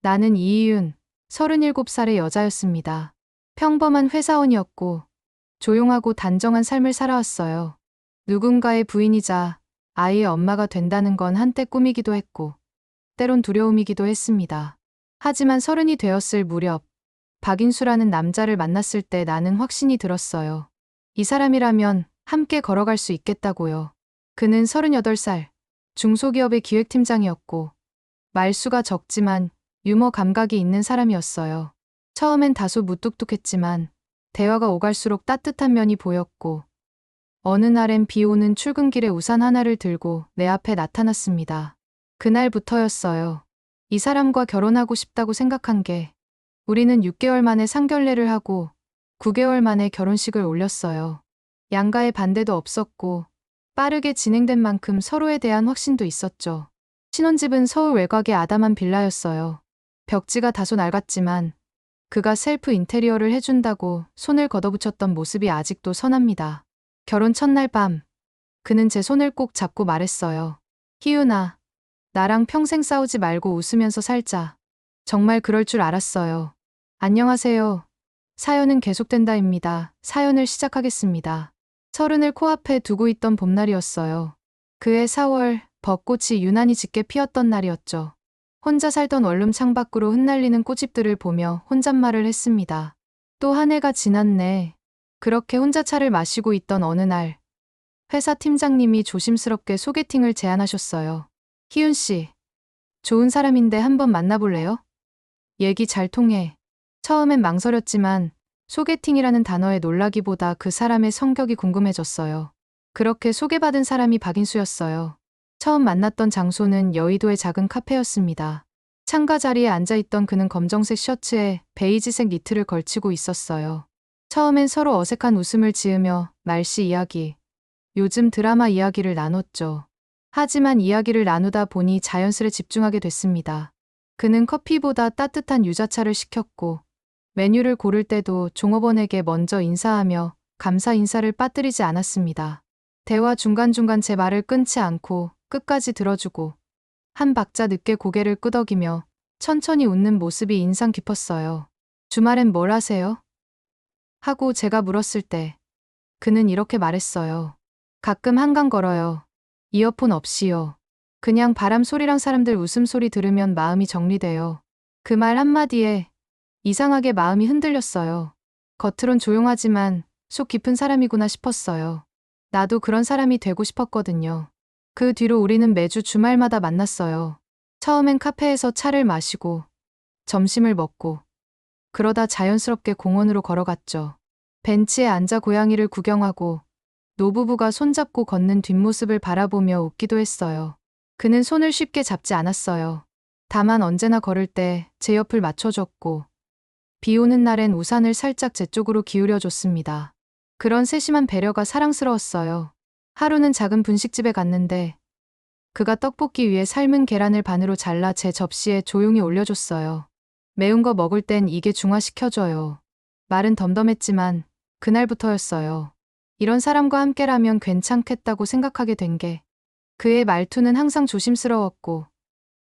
나는 이희윤, 37살의 여자였습니다. 평범한 회사원이었고, 조용하고 단정한 삶을 살아왔어요. 누군가의 부인이자 아이의 엄마가 된다는 건 한때 꿈이기도 했고, 때론 두려움이기도 했습니다. 하지만 서른이 되었을 무렵, 박인수라는 남자를 만났을 때 나는 확신이 들었어요. 이 사람이라면 함께 걸어갈 수 있겠다고요. 그는 38살, 중소기업의 기획팀장이었고, 말수가 적지만 유머 감각이 있는 사람이었어요. 처음엔 다소 무뚝뚝했지만, 대화가 오갈수록 따뜻한 면이 보였고, 어느 날엔 비 오는 출근길에 우산 하나를 들고 내 앞에 나타났습니다. 그날부터였어요. 이 사람과 결혼하고 싶다고 생각한 게, 우리는 6개월 만에 상견례를 하고 9개월 만에 결혼식을 올렸어요. 양가의 반대도 없었고 빠르게 진행된 만큼 서로에 대한 확신도 있었죠. 신혼집은 서울 외곽의 아담한 빌라였어요. 벽지가 다소 낡았지만 그가 셀프 인테리어를 해준다고 손을 걷어붙였던 모습이 아직도 선합니다. 결혼 첫날 밤, 그는 제 손을 꼭 잡고 말했어요. 희윤아, 나랑 평생 싸우지 말고 웃으면서 살자. 정말 그럴 줄 알았어요. 안녕하세요. 사연은 계속된다입니다. 사연을 시작하겠습니다. 서른을 코앞에 두고 있던 봄날이었어요. 그해 4월 벚꽃이 유난히 짙게 피었던 날이었죠. 혼자 살던 원룸 창밖으로 흩날리는 꽃잎들을 보며 혼잣말을 했습니다. 또 한 해가 지났네. 그렇게 혼자 차를 마시고 있던 어느 날 회사 팀장님이 조심스럽게 소개팅을 제안하셨어요. 희윤 씨, 좋은 사람인데 한번 만나볼래요? 얘기 잘 통해. 처음엔 망설였지만 소개팅이라는 단어에 놀라기보다 그 사람의 성격이 궁금해졌어요. 그렇게 소개받은 사람이 박인수였어요. 처음 만났던 장소는 여의도의 작은 카페였습니다. 창가 자리에 앉아있던 그는 검정색 셔츠에 베이지색 니트를 걸치고 있었어요. 처음엔 서로 어색한 웃음을 지으며 날씨 이야기, 요즘 드라마 이야기를 나눴죠. 하지만 이야기를 나누다 보니 자연스레 집중하게 됐습니다. 그는 커피보다 따뜻한 유자차를 시켰고 메뉴를 고를 때도 종업원에게 먼저 인사하며 감사 인사를 빠뜨리지 않았습니다. 대화 중간중간 제 말을 끊지 않고 끝까지 들어주고 한 박자 늦게 고개를 끄덕이며 천천히 웃는 모습이 인상 깊었어요. 주말엔 뭘 하세요? 하고 제가 물었을 때 그는 이렇게 말했어요. 가끔 한강 걸어요. 이어폰 없이요. 그냥 바람 소리랑 사람들 웃음소리 들으면 마음이 정리돼요. 그 말 한마디에 이상하게 마음이 흔들렸어요. 겉으론 조용하지만 속 깊은 사람이구나 싶었어요. 나도 그런 사람이 되고 싶었거든요. 그 뒤로 우리는 매주 주말마다 만났어요. 처음엔 카페에서 차를 마시고 점심을 먹고 그러다 자연스럽게 공원으로 걸어갔죠. 벤치에 앉아 고양이를 구경하고 노부부가 손잡고 걷는 뒷모습을 바라보며 웃기도 했어요. 그는 손을 쉽게 잡지 않았어요. 다만 언제나 걸을 때 제 옆을 맞춰줬고 비 오는 날엔 우산을 살짝 제 쪽으로 기울여 줬습니다. 그런 세심한 배려가 사랑스러웠어요. 하루는 작은 분식집에 갔는데 그가 떡볶이 위에 삶은 계란을 반으로 잘라 제 접시에 조용히 올려줬어요. 매운 거 먹을 땐 이게 중화시켜줘요. 말은 덤덤했지만 그날부터였어요. 이런 사람과 함께라면 괜찮겠다고 생각하게 된 게 그의 말투는 항상 조심스러웠고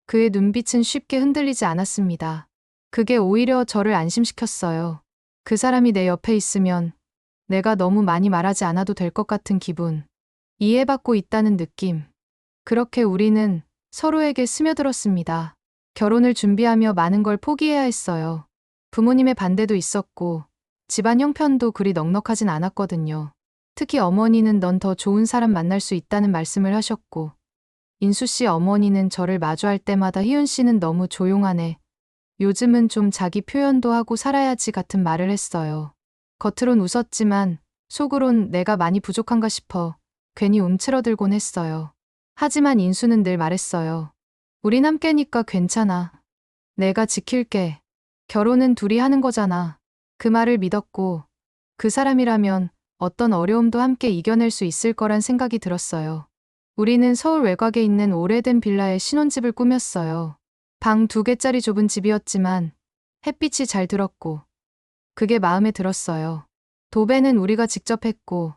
그의 눈빛은 쉽게 흔들리지 않았습니다. 그게 오히려 저를 안심시켰어요. 그 사람이 내 옆에 있으면 내가 너무 많이 말하지 않아도 될 것 같은 기분. 이해받고 있다는 느낌. 그렇게 우리는 서로에게 스며들었습니다. 결혼을 준비하며 많은 걸 포기해야 했어요. 부모님의 반대도 있었고, 집안 형편도 그리 넉넉하진 않았거든요. 특히 어머니는 넌 더 좋은 사람 만날 수 있다는 말씀을 하셨고, 인수 씨 어머니는 저를 마주할 때마다 희윤 씨는 너무 조용하네. 요즘은 좀 자기 표현도 하고 살아야지 같은 말을 했어요. 겉으론 웃었지만 속으론 내가 많이 부족한가 싶어 괜히 움츠러들곤 했어요. 하지만 인수는 늘 말했어요. 우린 함께니까 괜찮아. 내가 지킬게. 결혼은 둘이 하는 거잖아. 그 말을 믿었고 그 사람이라면 어떤 어려움도 함께 이겨낼 수 있을 거란 생각이 들었어요. 우리는 서울 외곽에 있는 오래된 빌라에 신혼집을 꾸몄어요. 방 두 개짜리 좁은 집이었지만 햇빛이 잘 들었고 그게 마음에 들었어요. 도배는 우리가 직접 했고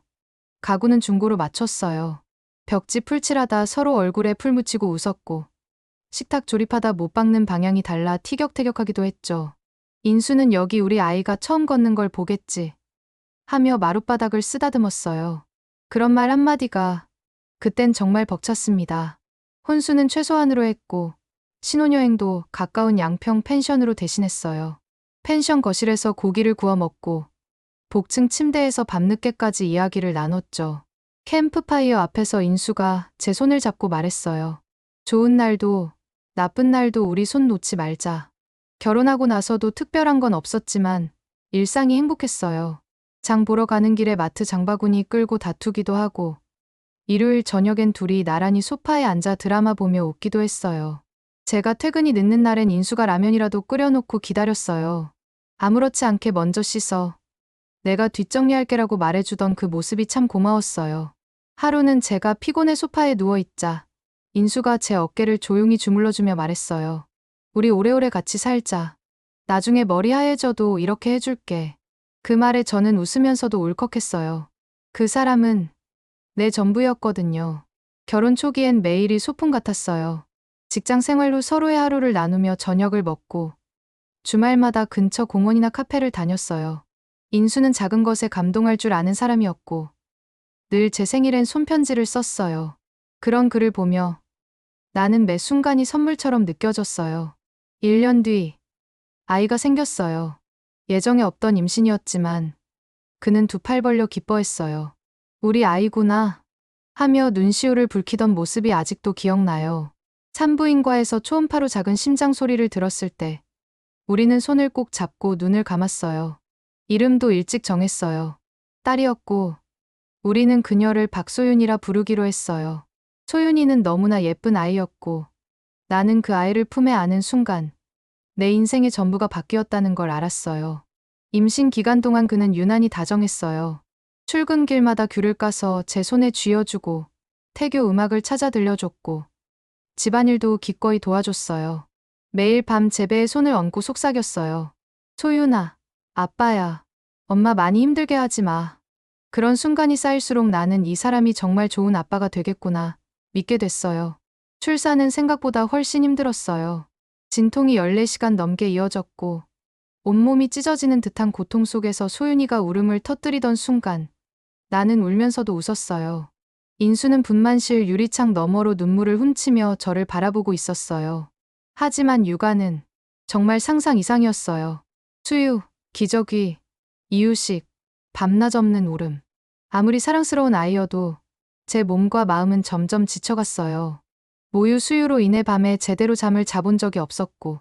가구는 중고로 맞췄어요. 벽지 풀칠하다 서로 얼굴에 풀 묻히고 웃었고 식탁 조립하다 못 박는 방향이 달라 티격태격하기도 했죠. 인수는 여기 우리 아이가 처음 걷는 걸 보겠지. 하며 마룻바닥을 쓰다듬었어요. 그런 말 한마디가 그땐 정말 벅찼습니다. 혼수는 최소한으로 했고 신혼여행도 가까운 양평 펜션으로 대신했어요. 펜션 거실에서 고기를 구워 먹고 복층 침대에서 밤늦게까지 이야기를 나눴죠. 캠프파이어 앞에서 인수가 제 손을 잡고 말했어요. 좋은 날도 나쁜 날도 우리 손 놓지 말자. 결혼하고 나서도 특별한 건 없었지만 일상이 행복했어요. 장 보러 가는 길에 마트 장바구니 끌고 다투기도 하고 일요일 저녁엔 둘이 나란히 소파에 앉아 드라마 보며 웃기도 했어요. 제가 퇴근이 늦는 날엔 인수가 라면이라도 끓여놓고 기다렸어요. 아무렇지 않게 먼저 씻어 내가 뒷정리할게라고 말해주던 그 모습이 참 고마웠어요. 하루는 제가 피곤해 소파에 누워있자 인수가 제 어깨를 조용히 주물러주며 말했어요. 우리 오래오래 같이 살자. 나중에 머리 하얘져도 이렇게 해줄게. 그 말에 저는 웃으면서도 울컥했어요. 그 사람은 내 전부였거든요. 결혼 초기엔 매일이 소풍 같았어요. 직장 생활 후 서로의 하루를 나누며 저녁을 먹고 주말마다 근처 공원이나 카페를 다녔어요. 인수는 작은 것에 감동할 줄 아는 사람이었고 늘 제 생일엔 손편지를 썼어요. 그런 글을 보며 나는 매 순간이 선물처럼 느껴졌어요. 1년 뒤 아이가 생겼어요. 예정에 없던 임신이었지만 그는 두 팔 벌려 기뻐했어요. 우리 아이구나 하며 눈시울을 붉히던 모습이 아직도 기억나요. 산부인과에서 초음파로 작은 심장 소리를 들었을 때 우리는 손을 꼭 잡고 눈을 감았어요. 이름도 일찍 정했어요. 딸이었고 우리는 그녀를 박소윤이라 부르기로 했어요. 소윤이는 너무나 예쁜 아이였고 나는 그 아이를 품에 안은 순간 내 인생의 전부가 바뀌었다는 걸 알았어요. 임신 기간 동안 그는 유난히 다정했어요. 출근길마다 귤을 까서 제 손에 쥐어주고 태교 음악을 찾아 들려줬고 집안일도 기꺼이 도와줬어요. 매일 밤 제 배에 손을 얹고 속삭였어요. 소윤아, 아빠야, 엄마 많이 힘들게 하지 마. 그런 순간이 쌓일수록 나는 이 사람이 정말 좋은 아빠가 되겠구나 믿게 됐어요. 출산은 생각보다 훨씬 힘들었어요. 진통이 14시간 넘게 이어졌고 온몸이 찢어지는 듯한 고통 속에서 소윤이가 울음을 터뜨리던 순간 나는 울면서도 웃었어요. 인수는 분만실 유리창 너머로 눈물을 훔치며 저를 바라보고 있었어요. 하지만 육아는 정말 상상 이상이었어요. 수유, 기저귀, 이유식, 밤낮 없는 울음. 아무리 사랑스러운 아이여도 제 몸과 마음은 점점 지쳐갔어요. 모유 수유로 인해 밤에 제대로 잠을 자본 적이 없었고,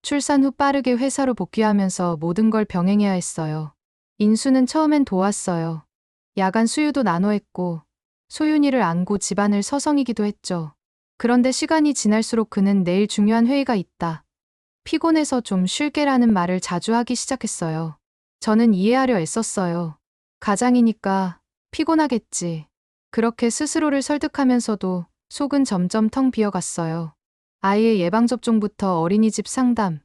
출산 후 빠르게 회사로 복귀하면서 모든 걸 병행해야 했어요. 인수는 처음엔 도왔어요. 야간 수유도 나눠 했고, 소윤이를 안고 집안을 서성이기도 했죠. 그런데 시간이 지날수록 그는 내일 중요한 회의가 있다. 피곤해서 좀 쉴게라는 말을 자주 하기 시작했어요. 저는 이해하려 애썼어요. 가장이니까 피곤하겠지. 그렇게 스스로를 설득하면서도 속은 점점 텅 비어갔어요. 아이의 예방접종부터 어린이집 상담,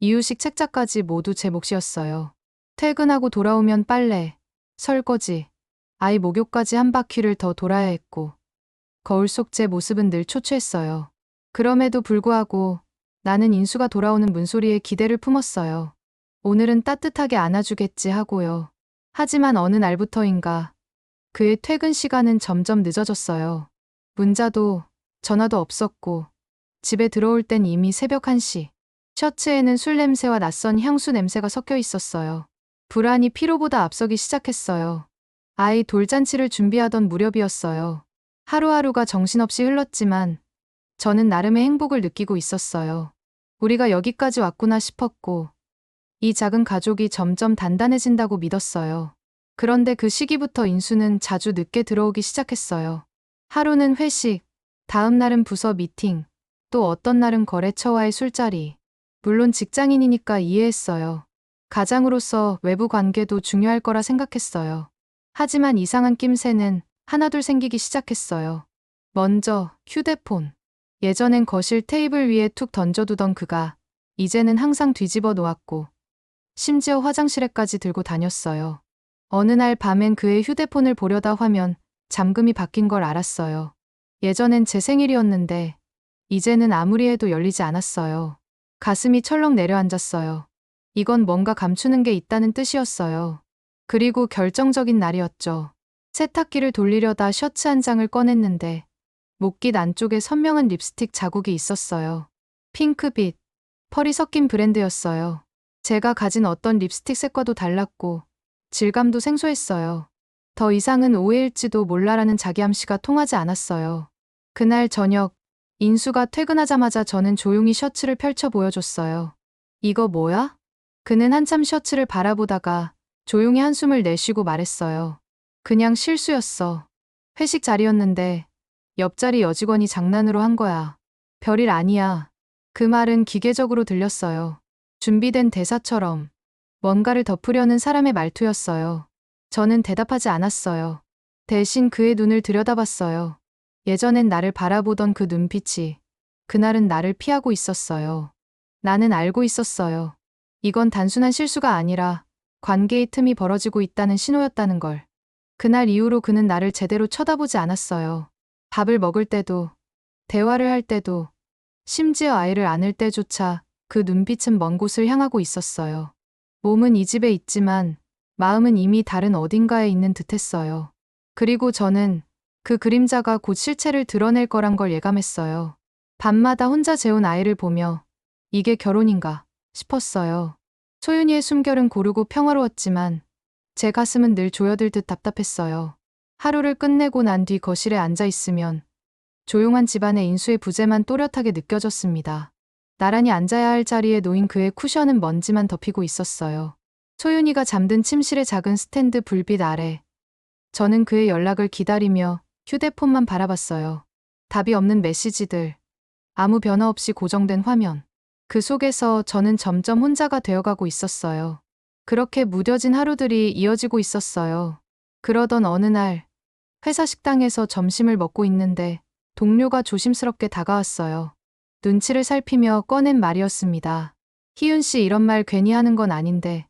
이유식 책자까지 모두 제 몫이었어요. 퇴근하고 돌아오면 빨래, 설거지, 아이 목욕까지 한 바퀴를 더 돌아야 했고, 거울 속 제 모습은 늘 초췌했어요. 그럼에도 불구하고 나는 인수가 돌아오는 문소리에 기대를 품었어요. 오늘은 따뜻하게 안아주겠지 하고요. 하지만 어느 날부터인가 그의 퇴근 시간은 점점 늦어졌어요. 문자도 전화도 없었고 집에 들어올 땐 이미 새벽 1시. 셔츠에는 술 냄새와 낯선 향수 냄새가 섞여 있었어요. 불안이 피로보다 앞서기 시작했어요. 아이 돌잔치를 준비하던 무렵이었어요. 하루하루가 정신없이 흘렀지만 저는 나름의 행복을 느끼고 있었어요. 우리가 여기까지 왔구나 싶었고 이 작은 가족이 점점 단단해진다고 믿었어요. 그런데 그 시기부터 인수는 자주 늦게 들어오기 시작했어요. 하루는 회식, 다음 날은 부서 미팅, 또 어떤 날은 거래처와의 술자리. 물론 직장인이니까 이해했어요. 가장으로서 외부 관계도 중요할 거라 생각했어요. 하지만 이상한 낌새는 하나둘 생기기 시작했어요. 먼저 휴대폰. 예전엔 거실 테이블 위에 툭 던져두던 그가 이제는 항상 뒤집어 놓았고 심지어 화장실에까지 들고 다녔어요. 어느 날 밤엔 그의 휴대폰을 보려다 화면 잠금이 바뀐 걸 알았어요. 예전엔 제 생일이었는데 이제는 아무리 해도 열리지 않았어요. 가슴이 철렁 내려앉았어요. 이건 뭔가 감추는 게 있다는 뜻이었어요. 그리고 결정적인 날이었죠. 세탁기를 돌리려다 셔츠 한 장을 꺼냈는데 목깃 안쪽에 선명한 립스틱 자국이 있었어요. 핑크빛, 펄이 섞인 브랜드였어요. 제가 가진 어떤 립스틱 색과도 달랐고 질감도 생소했어요. 더 이상은 오해일지도 몰라라는 자기 암시가 통하지 않았어요. 그날 저녁 인수가 퇴근하자마자 저는 조용히 셔츠를 펼쳐 보여줬어요. 이거 뭐야? 그는 한참 셔츠를 바라보다가 조용히 한숨을 내쉬고 말했어요. 그냥 실수였어. 회식 자리였는데 옆자리 여직원이 장난으로 한 거야. 별일 아니야. 그 말은 기계적으로 들렸어요. 준비된 대사처럼 뭔가를 덮으려는 사람의 말투였어요. 저는 대답하지 않았어요. 대신 그의 눈을 들여다봤어요. 예전엔 나를 바라보던 그 눈빛이 그날은 나를 피하고 있었어요. 나는 알고 있었어요. 이건 단순한 실수가 아니라 관계의 틈이 벌어지고 있다는 신호였다는 걸. 그날 이후로 그는 나를 제대로 쳐다보지 않았어요. 밥을 먹을 때도, 대화를 할 때도, 심지어 아이를 안을 때조차 그 눈빛은 먼 곳을 향하고 있었어요. 몸은 이 집에 있지만 마음은 이미 다른 어딘가에 있는 듯 했어요. 그리고 저는 그 그림자가 곧 실체를 드러낼 거란 걸 예감했어요. 밤마다 혼자 재운 아이를 보며 이게 결혼인가 싶었어요. 소윤이의 숨결은 고르고 평화로웠지만 제 가슴은 늘 조여들 듯 답답했어요. 하루를 끝내고 난 뒤 거실에 앉아 있으면 조용한 집안의 인수의 부재만 또렷하게 느껴졌습니다. 나란히 앉아야 할 자리에 놓인 그의 쿠션은 먼지만 덮이고 있었어요. 소윤이가 잠든 침실의 작은 스탠드 불빛 아래 저는 그의 연락을 기다리며 휴대폰만 바라봤어요. 답이 없는 메시지들, 아무 변화 없이 고정된 화면. 그 속에서 저는 점점 혼자가 되어가고 있었어요. 그렇게 무뎌진 하루들이 이어지고 있었어요. 그러던 어느 날, 회사 식당에서 점심을 먹고 있는데 동료가 조심스럽게 다가왔어요. 눈치를 살피며 꺼낸 말이었습니다. 희윤 씨 이런 말 괜히 하는 건 아닌데,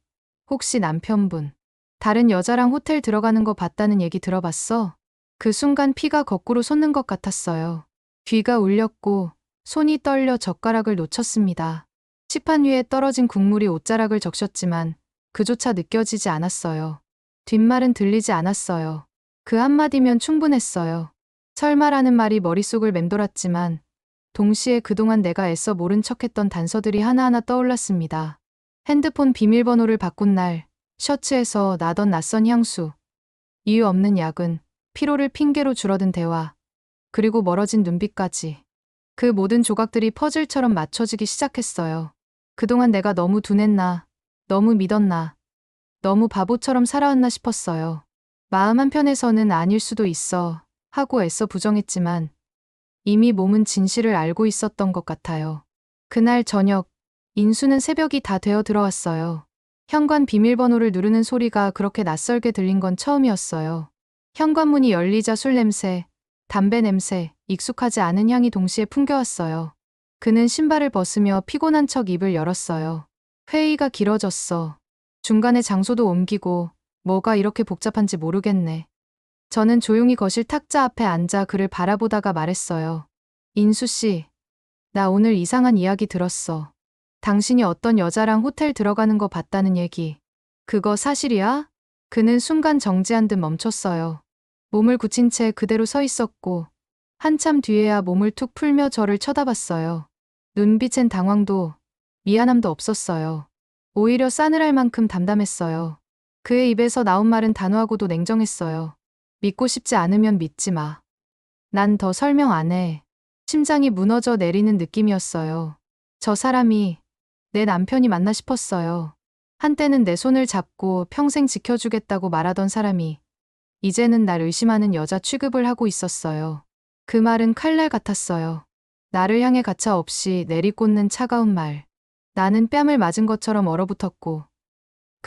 혹시 남편분, 다른 여자랑 호텔 들어가는 거 봤다는 얘기 들어봤어? 그 순간 피가 거꾸로 솟는 것 같았어요. 귀가 울렸고 손이 떨려 젓가락을 놓쳤습니다. 식판 위에 떨어진 국물이 옷자락을 적셨지만 그조차 느껴지지 않았어요. 뒷말은 들리지 않았어요. 그 한마디면 충분했어요. 설마라는 말이 머릿속을 맴돌았지만 동시에 그동안 내가 애써 모른 척했던 단서들이 하나하나 떠올랐습니다. 핸드폰 비밀번호를 바꾼 날, 셔츠에서 나던 낯선 향수, 이유 없는 야근, 피로를 핑계로 줄어든 대화, 그리고 멀어진 눈빛까지. 그 모든 조각들이 퍼즐처럼 맞춰지기 시작했어요. 그동안 내가 너무 둔했나, 너무 믿었나, 너무 바보처럼 살아왔나 싶었어요. 마음 한편에서는 아닐 수도 있어 하고 애써 부정했지만 이미 몸은 진실을 알고 있었던 것 같아요. 그날 저녁, 인수는 새벽이 다 되어 들어왔어요. 현관 비밀번호를 누르는 소리가 그렇게 낯설게 들린 건 처음이었어요. 현관문이 열리자 술 냄새, 담배 냄새, 익숙하지 않은 향이 동시에 풍겨왔어요. 그는 신발을 벗으며 피곤한 척 입을 열었어요. 회의가 길어졌어. 중간에 장소도 옮기고 뭐가 이렇게 복잡한지 모르겠네. 저는 조용히 거실 탁자 앞에 앉아 그를 바라보다가 말했어요. 인수 씨, 나 오늘 이상한 이야기 들었어. 당신이 어떤 여자랑 호텔 들어가는 거 봤다는 얘기. 그거 사실이야? 그는 순간 정지한 듯 멈췄어요. 몸을 굳힌 채 그대로 서 있었고, 한참 뒤에야 몸을 툭 풀며 저를 쳐다봤어요. 눈빛엔 당황도, 미안함도 없었어요. 오히려 싸늘할 만큼 담담했어요. 그의 입에서 나온 말은 단호하고도 냉정했어요. 믿고 싶지 않으면 믿지 마. 난 더 설명 안 해. 심장이 무너져 내리는 느낌이었어요. 저 사람이 내 남편이 맞나 싶었어요. 한때는 내 손을 잡고 평생 지켜주겠다고 말하던 사람이 이제는 날 의심하는 여자 취급을 하고 있었어요. 그 말은 칼날 같았어요. 나를 향해 가차 없이 내리꽂는 차가운 말. 나는 뺨을 맞은 것처럼 얼어붙었고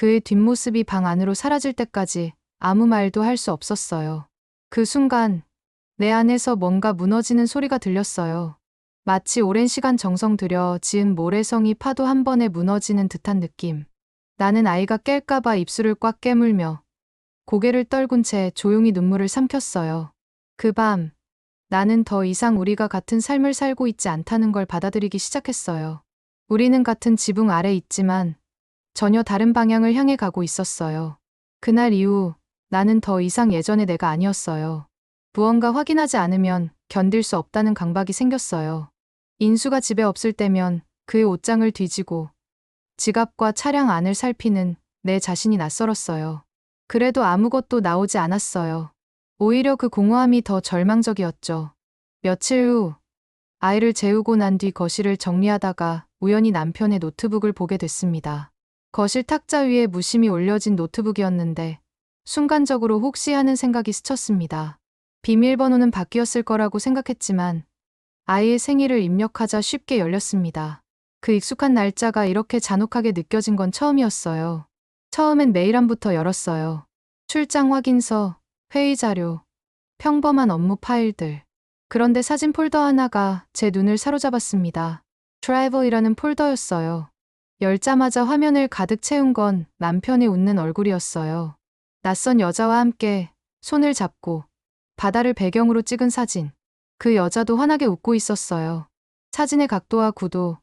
그의 뒷모습이 방 안으로 사라질 때까지 아무 말도 할 수 없었어요. 그 순간 내 안에서 뭔가 무너지는 소리가 들렸어요. 마치 오랜 시간 정성 들여 지은 모래성이 파도 한 번에 무너지는 듯한 느낌. 나는 아이가 깰까봐 입술을 꽉 깨물며 고개를 떨군 채 조용히 눈물을 삼켰어요. 그 밤, 나는 더 이상 우리가 같은 삶을 살고 있지 않다는 걸 받아들이기 시작했어요. 우리는 같은 지붕 아래 있지만 전혀 다른 방향을 향해 가고 있었어요. 그날 이후 나는 더 이상 예전의 내가 아니었어요. 무언가 확인하지 않으면 견딜 수 없다는 강박이 생겼어요. 인수가 집에 없을 때면 그의 옷장을 뒤지고 지갑과 차량 안을 살피는 내 자신이 낯설었어요. 그래도 아무것도 나오지 않았어요. 오히려 그 공허함이 더 절망적이었죠. 며칠 후 아이를 재우고 난 뒤 거실을 정리하다가 우연히 남편의 노트북을 보게 됐습니다. 거실 탁자 위에 무심히 올려진 노트북이었는데 순간적으로 혹시 하는 생각이 스쳤습니다. 비밀번호는 바뀌었을 거라고 생각했지만 아이의 생일을 입력하자 쉽게 열렸습니다. 그 익숙한 날짜가 이렇게 잔혹하게 느껴진 건 처음이었어요. 처음엔 메일함부터 열었어요. 출장 확인서, 회의 자료, 평범한 업무 파일들. 그런데 사진 폴더 하나가 제 눈을 사로잡았습니다. 트래블이라는 폴더였어요. 열자마자 화면을 가득 채운 건 남편의 웃는 얼굴이었어요. 낯선 여자와 함께 손을 잡고 바다를 배경으로 찍은 사진. 그 여자도 환하게 웃고 있었어요. 사진의 각도와 구도,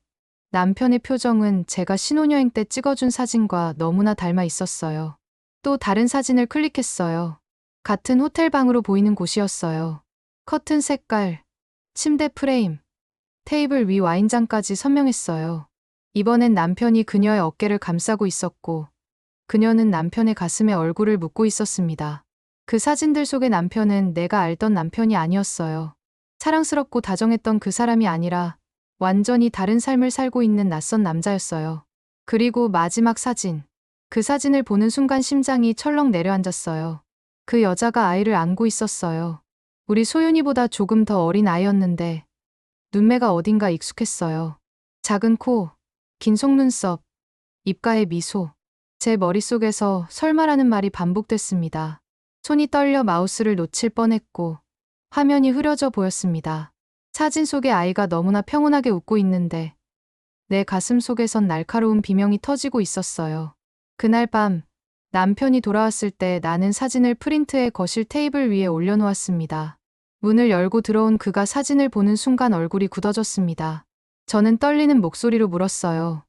남편의 표정은 제가 신혼여행 때 찍어준 사진과 너무나 닮아 있었어요. 또 다른 사진을 클릭했어요. 같은 호텔 방으로 보이는 곳이었어요. 커튼 색깔, 침대 프레임, 테이블 위 와인잔까지 선명했어요. 이번엔 남편이 그녀의 어깨를 감싸고 있었고, 그녀는 남편의 가슴에 얼굴을 묻고 있었습니다. 그 사진들 속의 남편은 내가 알던 남편이 아니었어요. 사랑스럽고 다정했던 그 사람이 아니라 완전히 다른 삶을 살고 있는 낯선 남자였어요. 그리고 마지막 사진. 그 사진을 보는 순간 심장이 철렁 내려앉았어요. 그 여자가 아이를 안고 있었어요. 우리 소윤이보다 조금 더 어린 아이였는데 눈매가 어딘가 익숙했어요. 작은 코, 긴 속눈썹, 입가에 미소. 제 머릿속에서 설마라는 말이 반복됐습니다. 손이 떨려 마우스를 놓칠 뻔했고 화면이 흐려져 보였습니다. 사진 속의 아이가 너무나 평온하게 웃고 있는데 내 가슴 속에선 날카로운 비명이 터지고 있었어요. 그날 밤 남편이 돌아왔을 때 나는 사진을 프린트해 거실 테이블 위에 올려놓았습니다. 문을 열고 들어온 그가 사진을 보는 순간 얼굴이 굳어졌습니다. 저는 떨리는 목소리로 물었어요.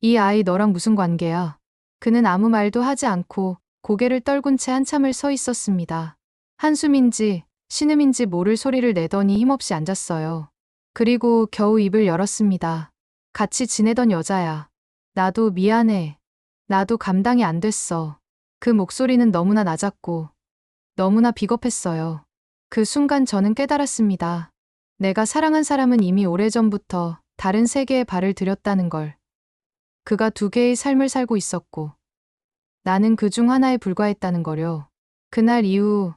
이 아이 너랑 무슨 관계야? 그는 아무 말도 하지 않고 고개를 떨군 채 한참을 서 있었습니다. 한숨인지 신음인지 모를 소리를 내더니 힘없이 앉았어요. 그리고 겨우 입을 열었습니다. 같이 지내던 여자야. 나도 미안해. 나도 감당이 안 됐어. 그 목소리는 너무나 낮았고 너무나 비겁했어요. 그 순간 저는 깨달았습니다. 내가 사랑한 사람은 이미 오래전부터 다른 세계에 발을 들였다는 걸. 그가 두 개의 삶을 살고 있었고 나는 그 중 하나에 불과했다는 거려. 그날 이후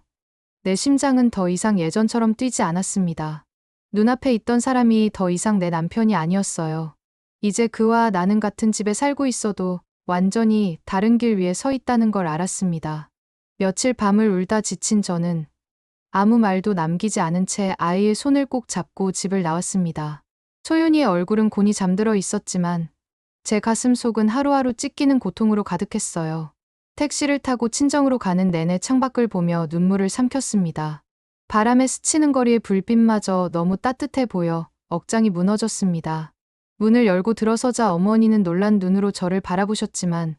내 심장은 더 이상 예전처럼 뛰지 않았습니다. 눈앞에 있던 사람이 더 이상 내 남편이 아니었어요. 이제 그와 나는 같은 집에 살고 있어도 완전히 다른 길 위에 서 있다는 걸 알았습니다. 며칠 밤을 울다 지친 저는 아무 말도 남기지 않은 채 아이의 손을 꼭 잡고 집을 나왔습니다. 소윤이의 얼굴은 곤히 잠들어 있었지만 제 가슴 속은 하루하루 찢기는 고통으로 가득했어요. 택시를 타고 친정으로 가는 내내 창밖을 보며 눈물을 삼켰습니다. 바람에 스치는 거리의 불빛마저 너무 따뜻해 보여 억장이 무너졌습니다. 문을 열고 들어서자 어머니는 놀란 눈으로 저를 바라보셨지만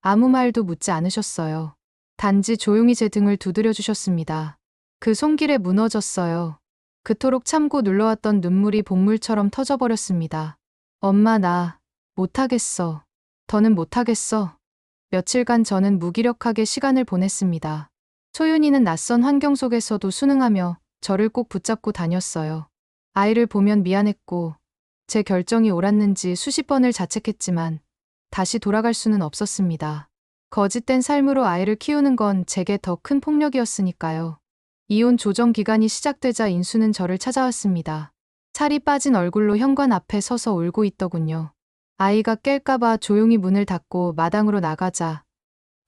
아무 말도 묻지 않으셨어요. 단지 조용히 제 등을 두드려 주셨습니다. 그 손길에 무너졌어요. 그토록 참고 눌러왔던 눈물이 복물처럼 터져버렸습니다. 엄마 나 못하겠어. 더는 못하겠어. 며칠간 저는 무기력하게 시간을 보냈습니다. 소윤이는 낯선 환경 속에서도 순응하며 저를 꼭 붙잡고 다녔어요. 아이를 보면 미안했고 제 결정이 옳았는지 수십 번을 자책했지만 다시 돌아갈 수는 없었습니다. 거짓된 삶으로 아이를 키우는 건 제게 더 큰 폭력이었으니까요. 이혼 조정 기간이 시작되자 인수는 저를 찾아왔습니다. 살이 빠진 얼굴로 현관 앞에 서서 울고 있더군요. 아이가 깰까봐 조용히 문을 닫고 마당으로 나가자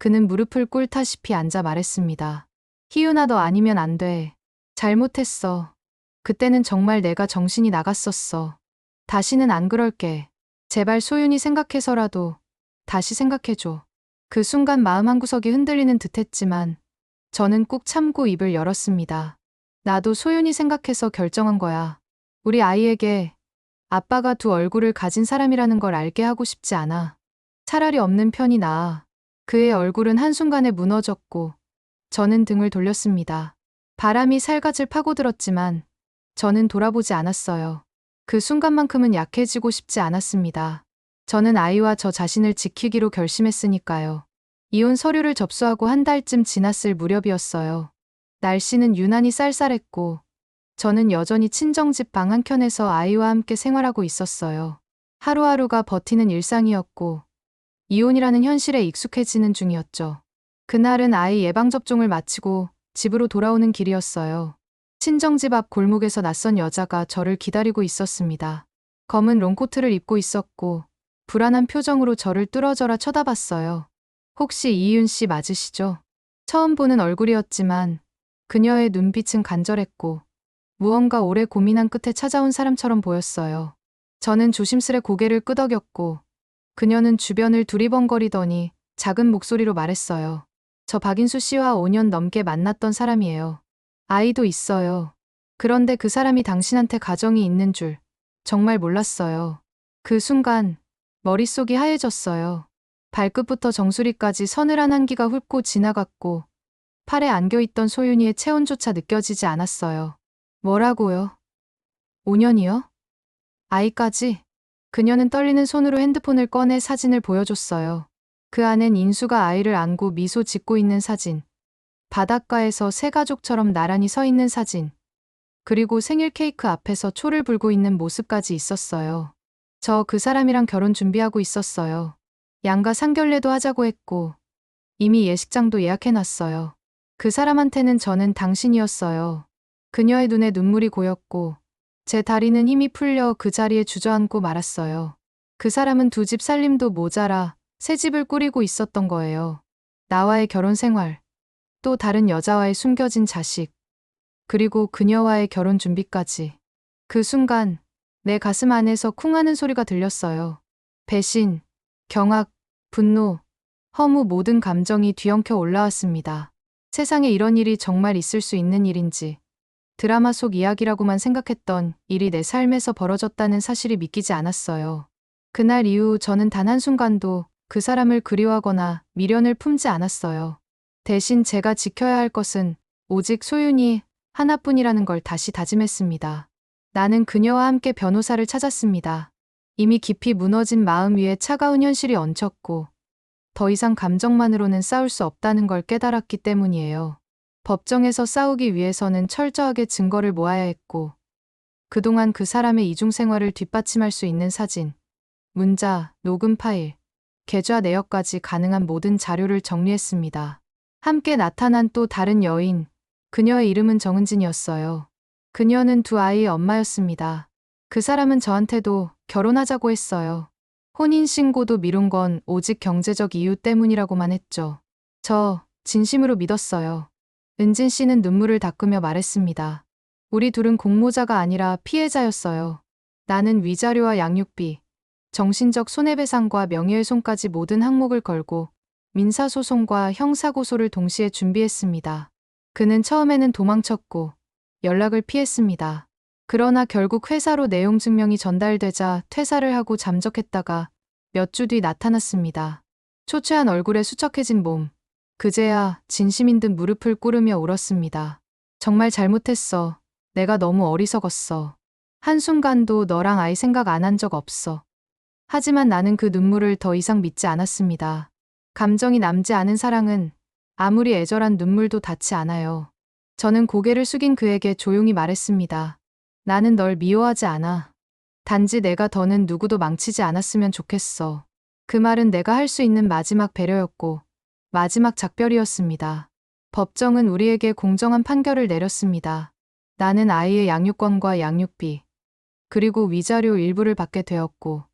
그는 무릎을 꿇다시피 앉아 말했습니다. 희윤아 너 아니면 안 돼. 잘못했어. 그때는 정말 내가 정신이 나갔었어. 다시는 안 그럴게. 제발 소윤이 생각해서라도 다시 생각해줘. 그 순간 마음 한구석이 흔들리는 듯 했지만 저는 꾹 참고 입을 열었습니다. 나도 소윤이 생각해서 결정한 거야. 우리 아이에게 아빠가 두 얼굴을 가진 사람이라는 걸 알게 하고 싶지 않아. 차라리 없는 편이 나아. 그의 얼굴은 한순간에 무너졌고, 저는 등을 돌렸습니다. 바람이 살갗을 파고들었지만, 저는 돌아보지 않았어요. 그 순간만큼은 약해지고 싶지 않았습니다. 저는 아이와 저 자신을 지키기로 결심했으니까요. 이혼 서류를 접수하고 한 달쯤 지났을 무렵이었어요. 날씨는 유난히 쌀쌀했고, 저는 여전히 친정집 방 한켠에서 아이와 함께 생활하고 있었어요. 하루하루가 버티는 일상이었고, 이혼이라는 현실에 익숙해지는 중이었죠. 그날은 아이 예방접종을 마치고 집으로 돌아오는 길이었어요. 친정집 앞 골목에서 낯선 여자가 저를 기다리고 있었습니다. 검은 롱코트를 입고 있었고, 불안한 표정으로 저를 뚫어져라 쳐다봤어요. 혹시 이윤 씨 맞으시죠? 처음 보는 얼굴이었지만, 그녀의 눈빛은 간절했고, 무언가 오래 고민한 끝에 찾아온 사람처럼 보였어요. 저는 조심스레 고개를 끄덕였고, 그녀는 주변을 두리번거리더니 작은 목소리로 말했어요. 저 박인수 씨와 5년 넘게 만났던 사람이에요. 아이도 있어요. 그런데 그 사람이 당신한테 가정이 있는 줄 정말 몰랐어요. 그 순간 머릿속이 하얘졌어요. 발끝부터 정수리까지 서늘한 한기가 훑고 지나갔고 팔에 안겨있던 소윤이의 체온조차 느껴지지 않았어요. 뭐라고요? 5년이요? 아이까지? 그녀는 떨리는 손으로 핸드폰을 꺼내 사진을 보여줬어요. 그 안엔 인수가 아이를 안고 미소 짓고 있는 사진. 바닷가에서 새 가족처럼 나란히 서 있는 사진. 그리고 생일 케이크 앞에서 초를 불고 있는 모습까지 있었어요. 저 그 사람이랑 결혼 준비하고 있었어요. 양가 상견례도 하자고 했고, 이미 예식장도 예약해놨어요. 그 사람한테는 저는 당신이었어요. 그녀의 눈에 눈물이 고였고, 제 다리는 힘이 풀려 그 자리에 주저앉고 말았어요. 그 사람은 두 집 살림도 모자라 새 집을 꾸리고 있었던 거예요. 나와의 결혼 생활, 또 다른 여자와의 숨겨진 자식, 그리고 그녀와의 결혼 준비까지. 그 순간 내 가슴 안에서 쿵 하는 소리가 들렸어요. 배신, 경악, 분노, 허무 모든 감정이 뒤엉켜 올라왔습니다. 세상에 이런 일이 정말 있을 수 있는 일인지, 드라마 속 이야기라고만 생각했던 일이 내 삶에서 벌어졌다는 사실이 믿기지 않았어요. 그날 이후 저는 단 한순간도 그 사람을 그리워하거나 미련을 품지 않았어요. 대신 제가 지켜야 할 것은 오직 소윤이 하나뿐이라는 걸 다시 다짐했습니다. 나는 그녀와 함께 변호사를 찾았습니다. 이미 깊이 무너진 마음 위에 차가운 현실이 얹혔고, 더 이상 감정만으로는 싸울 수 없다는 걸 깨달았기 때문이에요. 법정에서 싸우기 위해서는 철저하게 증거를 모아야 했고, 그동안 그 사람의 이중 생활을 뒷받침할 수 있는 사진, 문자, 녹음 파일, 계좌 내역까지 가능한 모든 자료를 정리했습니다. 함께 나타난 또 다른 여인, 그녀의 이름은 정은진이었어요. 그녀는 두 아이의 엄마였습니다. 그 사람은 저한테도 결혼하자고 했어요. 혼인신고도 미룬 건 오직 경제적 이유 때문이라고만 했죠. 저, 진심으로 믿었어요. 은진 씨는 눈물을 닦으며 말했습니다. 우리 둘은 공모자가 아니라 피해자였어요. 나는 위자료와 양육비, 정신적 손해배상과 명예훼손까지 모든 항목을 걸고 민사소송과 형사고소를 동시에 준비했습니다. 그는 처음에는 도망쳤고 연락을 피했습니다. 그러나 결국 회사로 내용 증명이 전달되자 퇴사를 하고 잠적했다가 몇 주 뒤 나타났습니다. 초췌한 얼굴에 수척해진 몸. 그제야 진심인 듯 무릎을 꿇으며 울었습니다. 정말 잘못했어. 내가 너무 어리석었어. 한순간도 너랑 아이 생각 안 한 적 없어. 하지만 나는 그 눈물을 더 이상 믿지 않았습니다. 감정이 남지 않은 사랑은 아무리 애절한 눈물도 닿지 않아요. 저는 고개를 숙인 그에게 조용히 말했습니다. 나는 널 미워하지 않아. 단지 내가 더는 누구도 망치지 않았으면 좋겠어. 그 말은 내가 할 수 있는 마지막 배려였고, 마지막 작별이었습니다. 법정은 우리에게 공정한 판결을 내렸습니다. 나는 아이의 양육권과 양육비, 그리고 위자료 일부를 받게 되었고,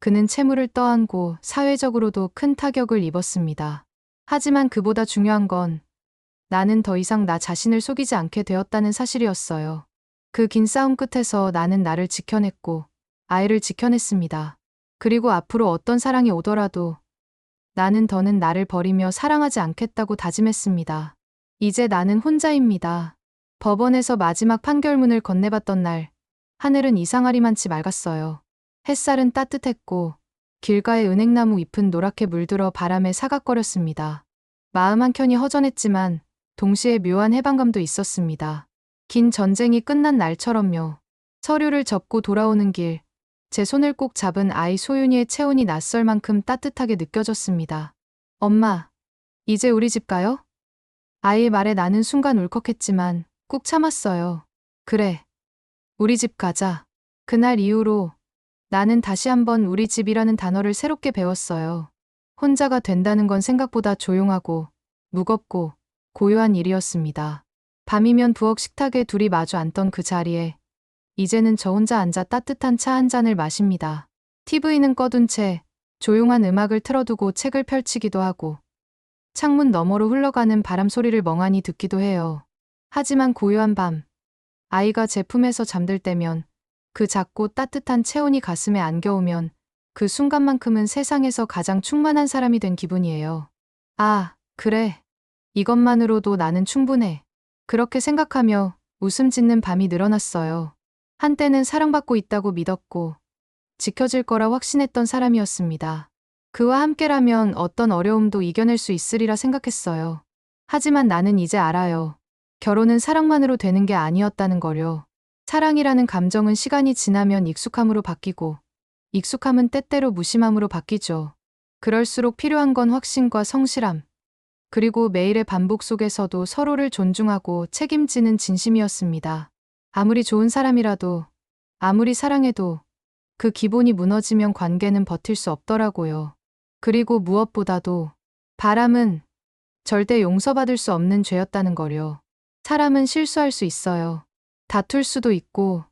그는 채무를 떠안고 사회적으로도 큰 타격을 입었습니다. 하지만 그보다 중요한 건 나는 더 이상 나 자신을 속이지 않게 되었다는 사실이었어요. 그 긴 싸움 끝에서 나는 나를 지켜냈고 아이를 지켜냈습니다. 그리고 앞으로 어떤 사랑이 오더라도 나는 더는 나를 버리며 사랑하지 않겠다고 다짐했습니다. 이제 나는 혼자입니다. 법원에서 마지막 판결문을 건네봤던 날, 하늘은 이상하리만치 맑았어요. 햇살은 따뜻했고, 길가의 은행나무 잎은 노랗게 물들어 바람에 사각거렸습니다. 마음 한켠이 허전했지만, 동시에 묘한 해방감도 있었습니다. 긴 전쟁이 끝난 날처럼요. 서류를 접고 돌아오는 길, 제 손을 꼭 잡은 아이 소윤이의 체온이 낯설 만큼 따뜻하게 느껴졌습니다. 엄마, 이제 우리 집 가요? 아이의 말에 나는 순간 울컥했지만 꾹 참았어요. 그래. 우리 집 가자. 그날 이후로 나는 다시 한번 우리 집이라는 단어를 새롭게 배웠어요. 혼자가 된다는 건 생각보다 조용하고 무겁고 고요한 일이었습니다. 밤이면 부엌 식탁에 둘이 마주 앉던 그 자리에 이제는 저 혼자 앉아 따뜻한 차 한 잔을 마십니다. TV는 꺼둔 채 조용한 음악을 틀어두고 책을 펼치기도 하고 창문 너머로 흘러가는 바람 소리를 멍하니 듣기도 해요. 하지만 고요한 밤, 아이가 제 품에서 잠들 때면 그 작고 따뜻한 체온이 가슴에 안겨오면 그 순간만큼은 세상에서 가장 충만한 사람이 된 기분이에요. 아, 그래. 이것만으로도 나는 충분해. 그렇게 생각하며 웃음 짓는 밤이 늘어났어요. 한때는 사랑받고 있다고 믿었고 지켜질 거라 확신했던 사람이었습니다. 그와 함께라면 어떤 어려움도 이겨낼 수 있으리라 생각했어요. 하지만 나는 이제 알아요. 결혼은 사랑만으로 되는 게 아니었다는 거요. 사랑이라는 감정은 시간이 지나면 익숙함으로 바뀌고 익숙함은 때때로 무심함으로 바뀌죠. 그럴수록 필요한 건 확신과 성실함, 그리고 매일의 반복 속에서도 서로를 존중하고 책임지는 진심이었습니다. 아무리 좋은 사람이라도, 아무리 사랑해도 그 기본이 무너지면 관계는 버틸 수 없더라고요. 그리고 무엇보다도 바람은 절대 용서받을 수 없는 죄였다는 거요. 사람은 실수할 수 있어요. 다툴 수도 있고,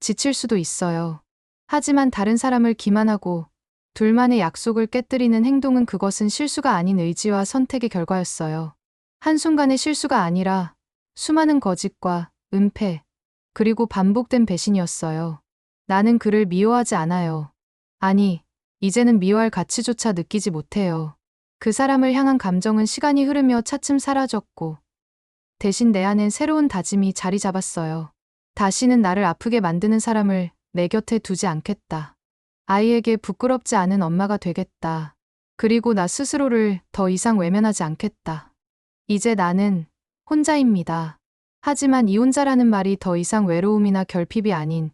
지칠 수도 있어요. 하지만 다른 사람을 기만하고 둘만의 약속을 깨뜨리는 행동은 그것은 실수가 아닌 의지와 선택의 결과였어요. 한순간의 실수가 아니라 수많은 거짓과 은폐, 그리고 반복된 배신이었어요. 나는 그를 미워하지 않아요. 아니, 이제는 미워할 가치조차 느끼지 못해요. 그 사람을 향한 감정은 시간이 흐르며 차츰 사라졌고, 대신 내 안엔 새로운 다짐이 자리 잡았어요. 다시는 나를 아프게 만드는 사람을 내 곁에 두지 않겠다. 아이에게 부끄럽지 않은 엄마가 되겠다. 그리고 나 스스로를 더 이상 외면하지 않겠다. 이제 나는 혼자입니다. 하지만 이 혼자라는 말이 더 이상 외로움이나 결핍이 아닌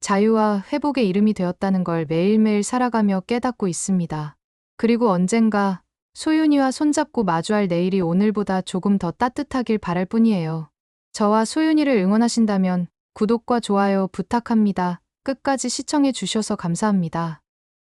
자유와 회복의 이름이 되었다는 걸 매일매일 살아가며 깨닫고 있습니다. 그리고 언젠가 소윤이와 손잡고 마주할 내일이 오늘보다 조금 더 따뜻하길 바랄 뿐이에요. 저와 소윤이를 응원하신다면 구독과 좋아요 부탁합니다. 끝까지 시청해 주셔서 감사합니다.